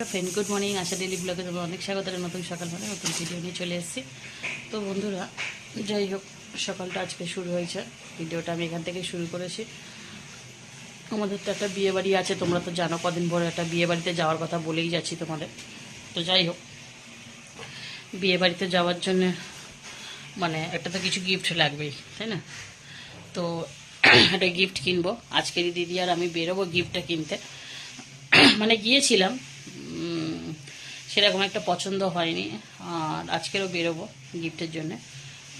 Friend good morning Asha daily ব্লগে তোমার অনেক স্বাগত নতুন সকাল মানে নতুন ভিডিও নিয়ে চলে এসেছি। তো বন্ধুরা, যাই হোক, সকালটা আজকে শুরু হয়েছে। ভিডিওটা আমি এখান থেকে শুরু করেছি। আমাদের তো একটা বিয়ে বাড়ি আছে, তোমরা তো জানো কদিন পরে একটা বিয়ে বাড়িতে যাওয়ার কথা বলেই যাচ্ছি তোমাদের। তো যাই হোক বিয়ে বাড়িতে যাওয়ার জন্য মানে একটা তো কিছু গিফট লাগবেই, তাই না? তো একটা গিফট কিনবো। আজকেরই দিদি আর আমি বেরোবো গিফটটা কিনতে। মানে গিয়েছিলাম সেরকম একটা পছন্দ হয়নি। আর আজকেরও বেরোবো গিফটের জন্য।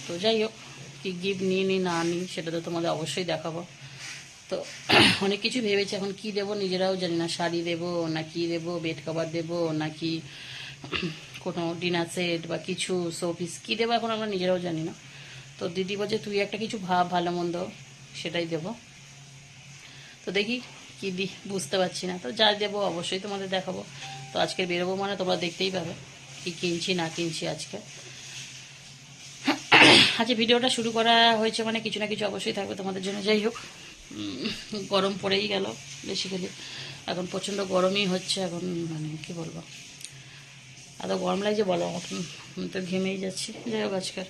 তো যাই হোক, কি গিফট নিয়ে নিই নি, না নিই, সেটা তো তোমাদের অবশ্যই দেখাবো। তো অনেক কিছু ভেবেছি, এখন কি দেবো নিজেরাও জানি না। শাড়ি দেবো না কি দেবো বেড কভার দেবো নাকি কোনো ডিনার সেট বা কিছু শোপিস কী দেবো এখন আমরা নিজেরাও জানি না। তো দিদি বলছে, তুই একটা কিছু ভাব, ভালো মন্দ, সেটাই দেবো। তো দেখি কি দি বুঝতে পারছি না। তো যা দেবো অবশ্যই তোমাদের দেখাবো। তো আজকে বেরোবো মানে তোমরা দেখতেই পাবে কি কিনছি, না কিনছি আজকে। আজকে ভিডিওটা শুরু করা হয়েছে মানে কিছু না কিছু অবশ্যই থাকবে তোমাদের জন্য। যাই হোক গরম পড়েই গেল বেসিক্যালি এখন প্রচণ্ড গরমই হচ্ছে, এখন মানে কি বলব। এত গরম লাগছে বলো তো ঘেমেই যাচ্ছি। যাই হোক, আজকের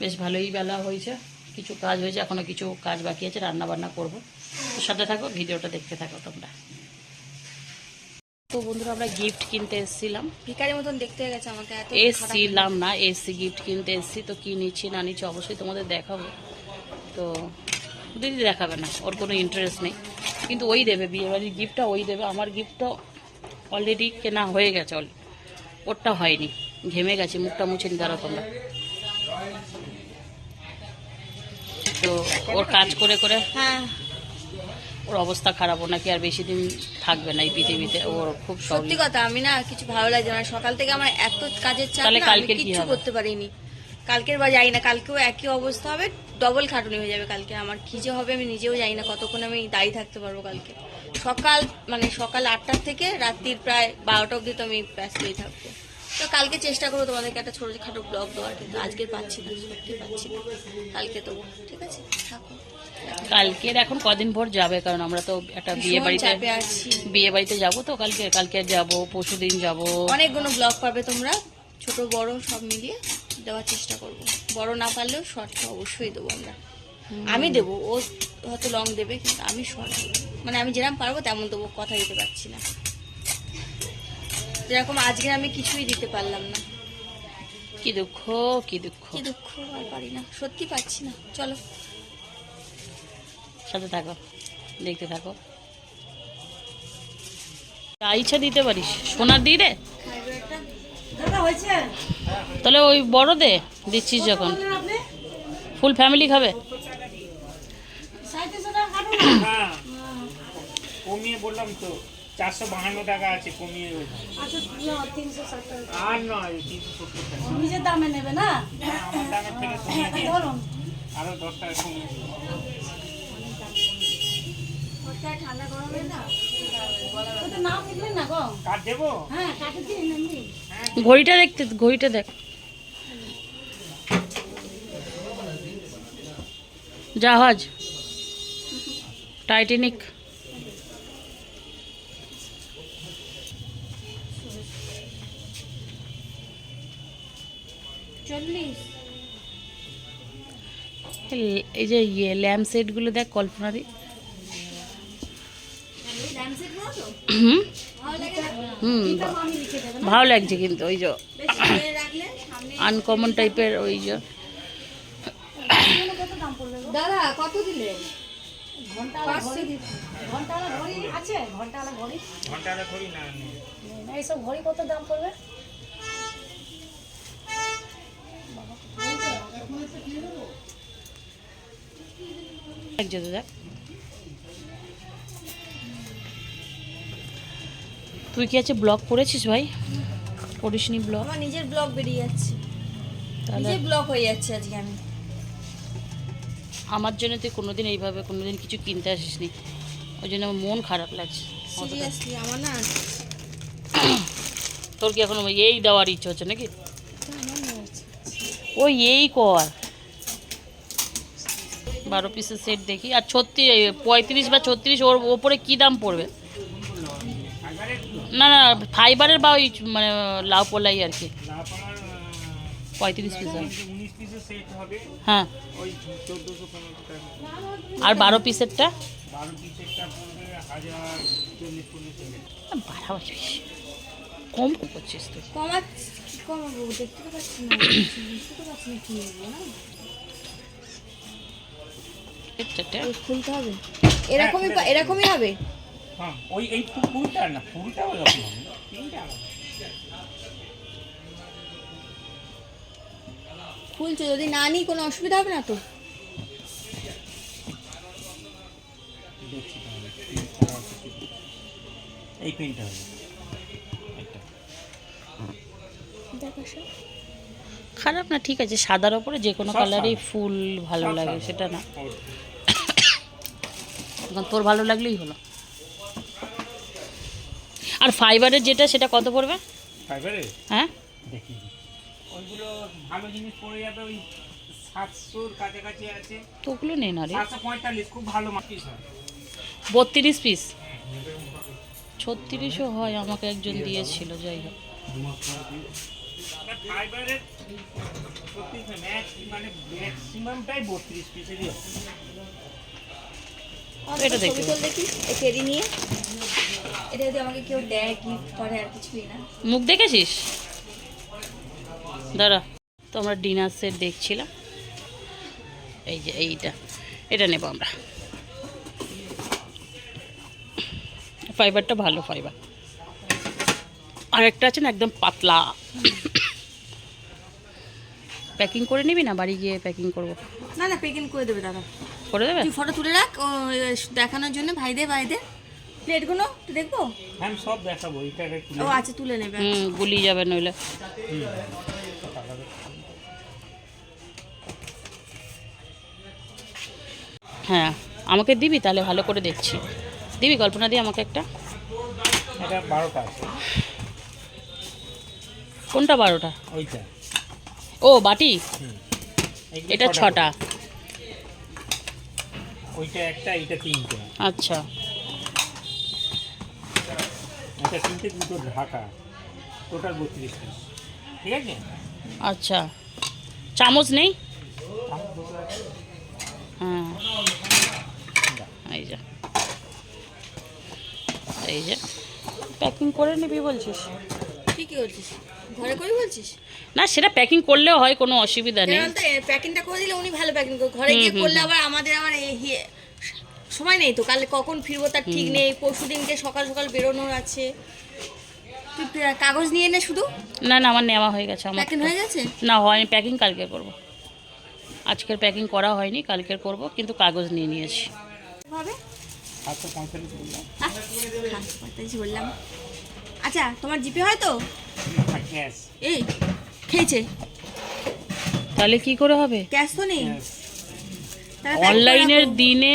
বেশ ভালোই বেলা হয়েছে। কিছু কাজ হয়েছে এখনও কিছু কাজ বাকি আছে রান্না বান্না করব। সাথে থাকো ভিডিওটা দেখতে থাকো তোমরা। তো বন্ধুরা আমরা গিফট কিনতে এসেছিলাম। ভিকারির মতন দেখতে হয়ে গেছে আমাকে এত। এসছিলাম না এসছি গিফট কিনতে এসছি তো কি নিচ্ছি না নিচ্ছি অবশ্যই তোমাদের দেখাবো। তো দিদি দেখাবে না ওর কোনো ইন্টারেস্ট নেই। কিন্তু ওই দেবে বিয়েবাড়ির গিফটটা ওই দেবে। আমার গিফটটা অলরেডি কেনা হয়ে গেছে অল ওরটা হয়নি। ঘেমে গেছে মুখটা মুছে নি দাঁড়াও তোমরা। তো ওর কাজ করে করে হ্যাঁ। ওর অবস্থা খারাপ নাকি আর বেশি দিন থাকবে না এই পৃথিবীতে। ওর খুব সত্যি কথা আমি না কিছু ভালো লাগছে না। সকাল থেকে আমার এত কাজের চাপ না আমি কিছু করতে পারিনি। কালকের বা যাই না কালকেও একই অবস্থা হবে ডবল খাটুনি হয়ে যাবে কালকে। আমার কি যে হবে আমি নিজেও জানি না কতক্ষণ আমি দায়ী থাকতে পারব কালকে। সকাল মানে সকাল আটটার থেকে রাত্রির প্রায় বারোটা অবধি তো আমি ব্যস্তই থাকব। তো কালকে চেষ্টা করব তোমাদেরকে একটা ছোটো খাটো ব্লগ দেওয়ার কিন্তু আজকে পাচ্ছি না সত্যি পাচ্ছি না। কালকে দেবো ঠিক আছে? থাকো। কালকের এখন কদিন ভোর যাবে কারণ আমরা তো একটা বিয়ে বাড়িতে বিয়ে বাড়িতে যাব তো কালকে কালকে যাব পরশু দিন যাব। অনেকগুলো ব্লগ পাবে তোমরা ছোট বড় সব মিলিয়ে দেওয়ার চেষ্টা করব। বড় না পারলেও শর্ট অবশ্যই দেবো আমরা। আমি দেবো ও হয়তো লং দেবে কিন্তু আমি শর্ট মানে আমি যেরকম পারব তেমন দেবো কথা দিতে পারছি না। যেরকম আজকে আমি কিছুই দিতে পারলাম না। কি দুঃখ কি দুঃখ। কি দুঃখ আর পারি না। সত্যি পাচ্ছি না। চলো। সাথে থাকো দেখতে থাকো। যা ইচ্ছা দিতে পারিস। সোনার দিই রে তাহলে ওই বড় দে দিচ্ছিস যখন। ফুল ফ্যামিলি খাবে। হ্যাঁ। কমিয়ে বললাম তো। চারশো বাহান্ন টাকা আছে কমিয়ে আর নয় তিনশো সত্তর টাকা। নিজের দামে নেবে না? হ্যাঁ, আমার দামের থেকে কমিয়ে দিয়ে ধরুন। আরও দশ টাকা কমিয়ে না? হ্যাঁ। ঘড়িটা দেখতে ঘড়িটা দেখ। জাহাজ। টাইটানিক। চল্লিশ এই- যে ইয়ে ল্যাম্প সেটগুলো দেখ কল্পনারি হুম? হুম ভালো লাগছে কিন্তু ওই যে আনকমন টাইপের ওই যে। দাদা কত দিলে? ঘন্টাওয়ালা ঘড়ি ঘড়ি আছে? ঘন্টাওয়ালা ঘড়ি? না নেই। না, এইসব ঘড়ি কত দাম পড়বে? তুই কি আছে ব্লগ করেছিস ভাই? করিসনি ব্লগ আমার নিজের ব্লগ বেরিয়ে যাচ্ছে। নিজের ব্লগ হয়ে যাচ্ছে আজকে আমি। আমার জন্য তুই কোনোদিন এইভাবে কোনোদিন কিছু কিনতে আসিসনি। ওই জন্য আমার মন খারাপ লাগছে। সিরিয়াসলি আমার না তোর কি এখন এই দেওয়ার ইচ্ছে হচ্ছে নাকি? ওই এই কর। বারো পিসের সেট দেখি। আর ছত্রিশ পঁয়ত্রিশ বা ছত্রিশ ওর ওপরে কী দাম পড়বে? না না ফাইবারের বা ওই মানে লাউ পোলাই আর কি। পঁয়ত্রিশ পিস পিসের হ্যাঁ। আর বারো পিসেরটা কম করছিস তুই। কমাচ্ছি কমাবো দেখতে পাচ্ছি না বুঝতে পারছি না কি না। খুলতে হবে? এরকমই এরকমই হবে? হ্যাঁ ওই এই ফুলটা না ফুলটা। খুলছে যদি না নিই কোনো অসুবিধা হবে না তো। এই পেনটা হবে। খারাপ না ঠিক আছে সাদার ওপরে যে কোনো কালারই ফুল ভালো লাগে সেটা না। এখন তোর ভালো লাগলেই হলো। আর ফাইবারের যেটা সেটা কত পড়বে? ফাইবারে হ্যাঁ? দেখি। ওইগুলো ভালো জিনিস পড়ে যাবে ওই সাতশোর কাছাকাছি আছে। তো ওগুলো নে না রে। সাতশো পঁয়তাল্লিশ খুব ভালো মাটিস হয়। বত্রিশ পিস ছত্রিশও হয় আমাকে একজন দিয়েছিল যাই হোক। ফাইবারের মানে ম্যাক্সিমামটাই বত্রিশ পিসেরই এটা দেখি নিয়ে। এটা যদি আমাকে কেউ দেয় গিফট করে আর কিছুই না। মুখ দেখেছিস? দাঁড়া তো আমরা ডিনার সেট দেখছিলাম। এই যে এইটা এটা নেব আমরা। ফাইবারটা ভালো ফাইবার আরেকটা আছে না একদম পাতলা। প্যাকিং করে নিবি না? বাড়ি গিয়ে প্যাকিং করব। না না প্যাকিং করে দেবে দাদা। করে দেবে? তুই ফটো তুলে রাখ ও, দেখানোর জন্য ভাইদের ভাইদের। প্লেটগুলো তুই দেখব? হ্যাঁ আমি সব দেখাবো তুলে ও আচ্ছা তুলে নেবে হুম গুলিয়ে যাবে নইলে। হ্যাঁ আমাকে দিবি? তাহলে ভালো করে দেখছি। দিবি কল্পনা দিয়ে আমাকে একটা? এটা বারোটা আছে। কোনটা বারোটা? ওইটা। ও বাটি? এটা ছটা ওইটা একটা এইটা তিনটে। আচ্ছা। এটা তিনটে দুটো ঢাকা। টোটাল বত্রিশ ঠিক আছে? আচ্ছা। চামচ নেই। হ্যাঁ। এই যে। এই যে। প্যাকিং করে নিবি বলছিস? কি করছিস ঘরে করে বলছিস? না সেটা প্যাকিং করলেও হয় কোনো অসুবিধা নেই। তো প্যাকিংটা করে দিলে উনি ভালো প্যাকিং করে ঘরে গিয়ে করলে আবার আমাদের আবার ইয়ে, সময় নেই তো কাল কখন ফিরবো তার ঠিক নেই পরশু দিনকে সকাল সকাল বেরোনোর আছে। তুই কাগজ নিয়ে নে শুধু। না না আমার নেওয়া হয়ে গেছে আমার প্যাকিং হয়ে গেছে? না হয়নি প্যাকিং কালকে করব। আজকের প্যাকিং করা হয়নি কালকের করব কিন্তু কাগজ নিয়ে নিয়েছি। ভাবে সাতশো পঁয়তাল্লিশ বললাম বললাম। আচ্ছা তোমার জিপে হয় তো? এই খেয়েছে। তাহলে কি করে হবে? ক্যাশ তো নেই। অনলাইনের দিনে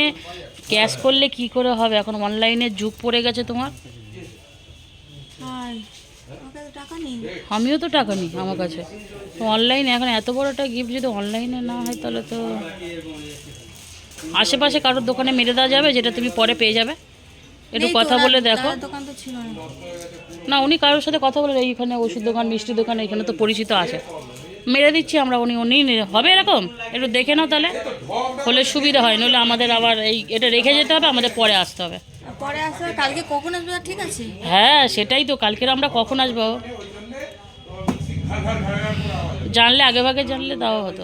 ক্যাশ করলে কি করে হবে? এখন অনলাইনের যুগ পড়ে গেছে তোমার। হায়, টাকা নেই। আমিও তো টাকা নিই আমার কাছে। অনলাইনে এখন এত বড় একটা গিফট যদি অনলাইনে না হয় তাহলে তো আশেপাশে কারোর দোকানে মেরে দেওয়া যাবে যেটা তুমি পরে পেয়ে যাবে। একটু কথা বলে দেখো। না। উনি কারোর সাথে কথা বলে এইখানে ওষুধ দোকান মিষ্টি দোকান এখানে তো পরিচিত আছে। মেরে দিচ্ছি আমরা উনি উনি হবে এরকম? একটু দেখে নাও তাহলে। হলে সুবিধা হয় নইলে আমাদের আবার এই এটা রেখে যেতে হবে আমাদের পরে আসতে হবে। পরে আসবে কালকে কখন আসবে ঠিক আছে? হ্যাঁ সেটাই তো কালকের আমরা কখন আসব? জানলে আগে ভাগে জানলে দেওয়া হতো।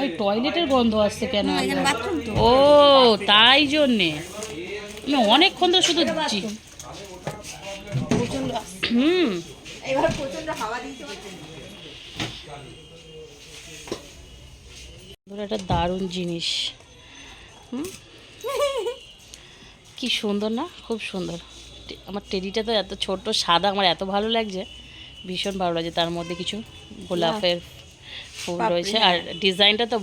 ওই টয়লেটের গন্ধ আসছে কেন ও তাই জন্যে। অনেকক্ষণ তো শুধু হুম। একটা দারুণ জিনিস। হুম? কি সুন্দর না? খুব সুন্দর। আমার টেডিটা তো এত ছোট সাদা আমার এত ভালো লাগছে। ভীষণ ভালো লাগছে তার মধ্যে কিছু গোলাপের ফুল রয়েছে। আর ডিজাইনটা তো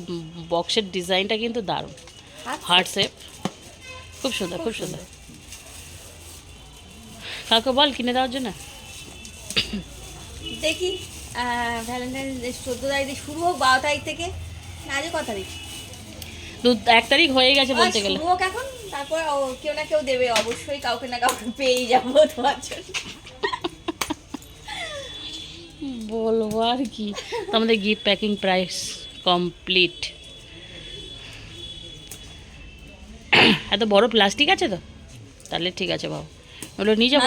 বক্সের ডিজাইনটা কিন্তু দারুণ। হার্ট শেপ খুব সুন্দর খুব সুন্দর। কাউকে বল কিনে দেওয়ার জন্য? দেখি ভ্যালেন্টাইন চোদ্দ তারিখ শুরু হোক বারো তারিখ থেকে। না ক তারিখ? দু এক তারিখ হয়ে গেছে বলতে গেলে। হোক এখন তারপর কেউ না কেউ দেবে অবশ্যই কাউকে না কাউকে পেয়েই যাব তোমার জন্য। বলব আর কি। তো আমাদের গিফট প্যাকিং প্রাইস কমপ্লিট এত বড় প্লাস্টিক আছে তো? তাহলে ঠিক আছে বাবু। ওগুলো নিয়ে যাব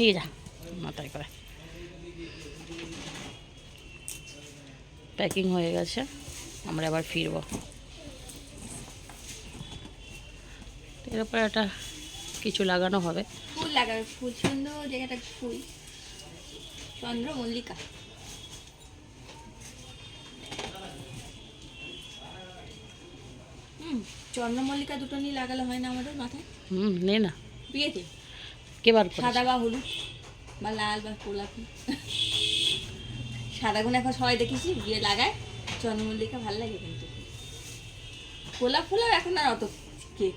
নিয়ে যা। মাথায় করে। প্যাকিং হয়ে গেছে। আমরা আবার ফিরবো। এর উপরে একটা কিছু লাগানো হবে। ফুল লাগাবে। ফুল সুন্দর জায়গাটা ফুল। চন্দ্র মল্লিকা। হুম চন্দ্রমল্লিকা দুটো নিয়ে লাগালে হয় না আমাদের মাথায়? হুম নে না। বিয়েতে? কে বার সাদা বা হলুদ? বা লাল বা গোলাপি? সাদা গুণ এখন সবাই দেখেছি বিয়ে লাগায়। চন্দ্রমল্লিকা ভালো লাগে কিন্তু। গোলাপ ফুলের এখন আর অত কে?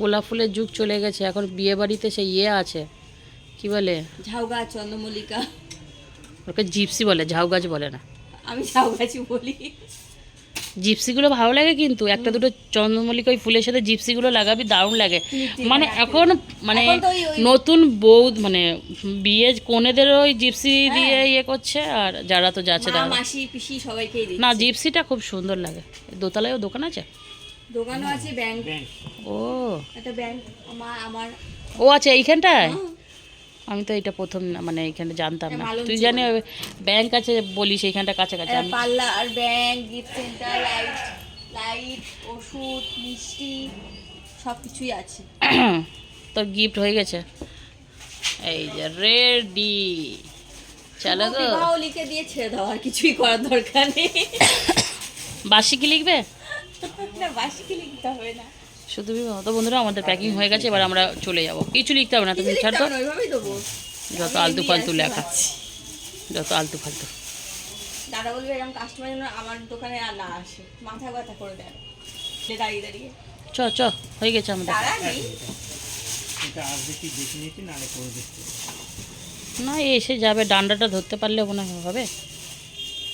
গোলাপ ফুলের যুগ চলে গেছে এখন বিয়ে বাড়িতে সেই ইয়ে আছে। কি বলে? ঝাউ গাছ চন্দ্রমল্লিকা। ওকে জিপসি বলে ঝাউ গাছ বলে না। আমি ঝাউ গাছই বলি। জিপসিগুলো ভালো লাগে কিন্তু একটা দুটো চন্দ্রমল্লিকা ওই ফুলের সাথে জিপসিগুলো লাগাবি দারুণ লাগে। মানে এখন মানে এখন ওই- নতুন বউ মানে বিয়ে কনেদের ওই জিপসি হ্যাঁ। দিয়ে ইয়ে করছে আর যারা তো যাচ্ছে মাসি পিসি সবাইকেই দিই না জিপসিটা খুব সুন্দর লাগে। দোতলায়ও দোকান আছে? দোকানও আছে ব্যাংক। ও। একটা ব্যাংক আমার ও আচ্ছা এইখানটায়? হুম, আমি তো এটা প্রথম না মানে এখানে জানতাম না। তুই জানি ব্যাংক আছে বলিস এইখানটা কাছাকাছি। একটা আমি parlour bank gift centre light light ওষুধ মিষ্টি সব কিছুই আছে। তোর গিফট হয়ে গেছে? এই যে রেডি। চলো তো। বিবাহ লিখে দিয়ে ছেড়ে দাও আর কিছুই করার দরকার নেই। বাসি কি লিখবে? না বাসি কি লিখতে হবে না। শুধু তো বন্ধুরা আমাদের প্যাকিং হয়ে গেছে এবার আমরা চলে যাব। কিছু লিখতে হবে না তুমি ছাড় তো যত আলতু ফালতু লেখা। যত আলতু ফালতু। দাদা বলবে এরকম কাস্টমার যেন আমার দোকানে আর না আসে। মাথা ব্যথা করে দেয়। দাঁড়িয়ে দাঁড়িয়ে। চ চ হয়ে গেছে আমাদের। দেখতে না এসে যাবে ডান্ডাটা ধরতে পারলে মনে হয় হবে।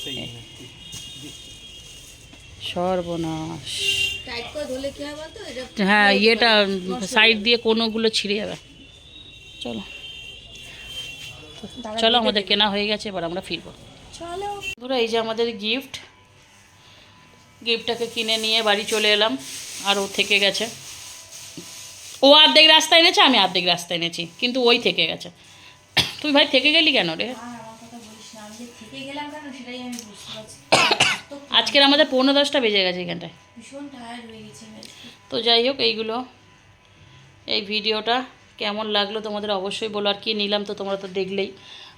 হ্যাঁ। সর্বনাশ। হয় ইয়েটা সাইড যাবে। দিয়ে কোনোগুলো ছিঁড়ে যাবে। চলো। চলো আমাদের কেনা হয়ে গেছে এবার আমরা ফিরবো। চলো। ধরো এই যে আমাদের গিফট গিফটটাকে কিনে নিয়ে বাড়ি চলে এলাম আর ও থেকে গেছে। ও অর্ধেক রাস্তা এনেছে আমি অর্ধেক রাস্তা এনেছি কিন্তু ওই থেকে গেছে। তুই ভাই থেকে গেলি কেন রে? আজকের আমাদের পৌনে দশটা বেজে গেছে এখানটায়। ভীষণ টায়ার্ড হয়ে গেছে তো যাই হোক এইগুলো এই ভিডিওটা কেমন লাগল তোমাদের অবশ্যই বলো আর কি নিলাম তো তোমরা তো দেখলেই।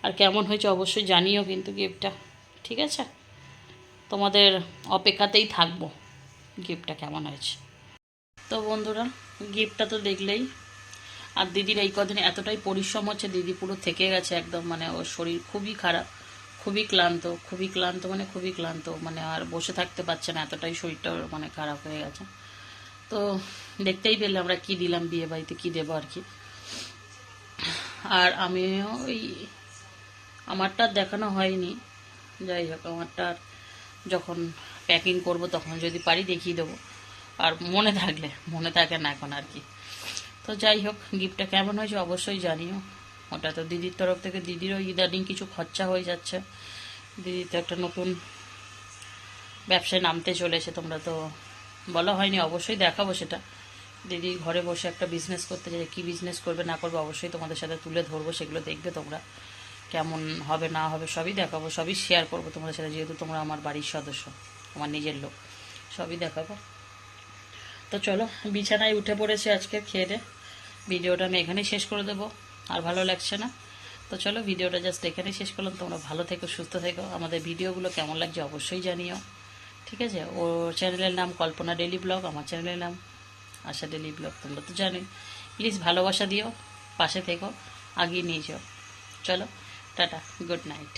আর কেমন হয়েছে অবশ্যই জানিও কিন্তু গিফটটা ঠিক আছে? তোমাদের অপেক্ষাতেই থাকব গিফটটা কেমন হয়েছে। তো বন্ধুরা গিফটটা তো দেখলেই। আর দিদির এই কদিন এতটাই পরিশ্রম হচ্ছে দিদি পুরো থেকে গেছে একদম মানে ওর শরীর খুবই খারাপ। খুবই ক্লান্ত খুবই ক্লান্ত মানে খুবই ক্লান্ত মানে আর বসে থাকতে পারছে না, এতটাই শরীরটা মানে খারাপ হয়ে গেছে। তো দেখতেই পেলে আমরা কি দিলাম বিয়ে বাড়িতে, কি দেবো আর কি। আর আমিও ওই আমারটা দেখানো হয়নি, যাই হোক, আমারটা যখন প্যাকিং করব তখন যদি পারি দেখিয়ে দেবো। আর মনে থাকলে, মনে থাকে না এখন আর কি। তো যাই হোক গিফটটা কেমন হয়েছে অবশ্যই জানিও। ওটা তো দিদির তরফ থেকে, দিদিরও ইদানিং কিছু খরচা হয়ে যাচ্ছে। দিদি তো একটা নতুন ব্যবসায় নামতে চলেছে, তোমরা তো বলা হয়নি, অবশ্যই দেখাবো সেটা। দিদি ঘরে বসে একটা বিজনেস করতে চাই কী বিজনেস করবে, না করবে, অবশ্যই তোমাদের সাথে তুলে ধরবো, সেগুলো দেখবে তোমরা। কেমন হবে, না হবে, সবই দেখাবো, সবই শেয়ার করব তোমাদের সাথে, যেহেতু তোমরা আমার বাড়ির সদস্য, আমার নিজের লোক, সবই দেখাবো। তো চলো, বিছানায় উঠে পড়েছে আজকে, খেয়ে দে ভিডিওটা আমি এখানেই শেষ করে দেবো। আর ভালো লাগছে না। তো চলো, ভিডিওটা জাস্ট এখানেই শেষ করলাম। তোমরা ভালো থেকো, সুস্থ থেকো। আমাদের ভিডিওগুলো কেমন লাগছে অবশ্যই জানিও। ঠিক আছে? ও চ্যানেলের নাম কল্পনা ডেলি ব্লগ আমার চ্যানেলের নাম আশা ডেলি ব্লগ তোমরা তো জানোই। প্লিজ ভালোবাসা দিও, পাশে থেকো, আগিয়ে নিয়ে যাও। চলো, টাটা গুড নাইট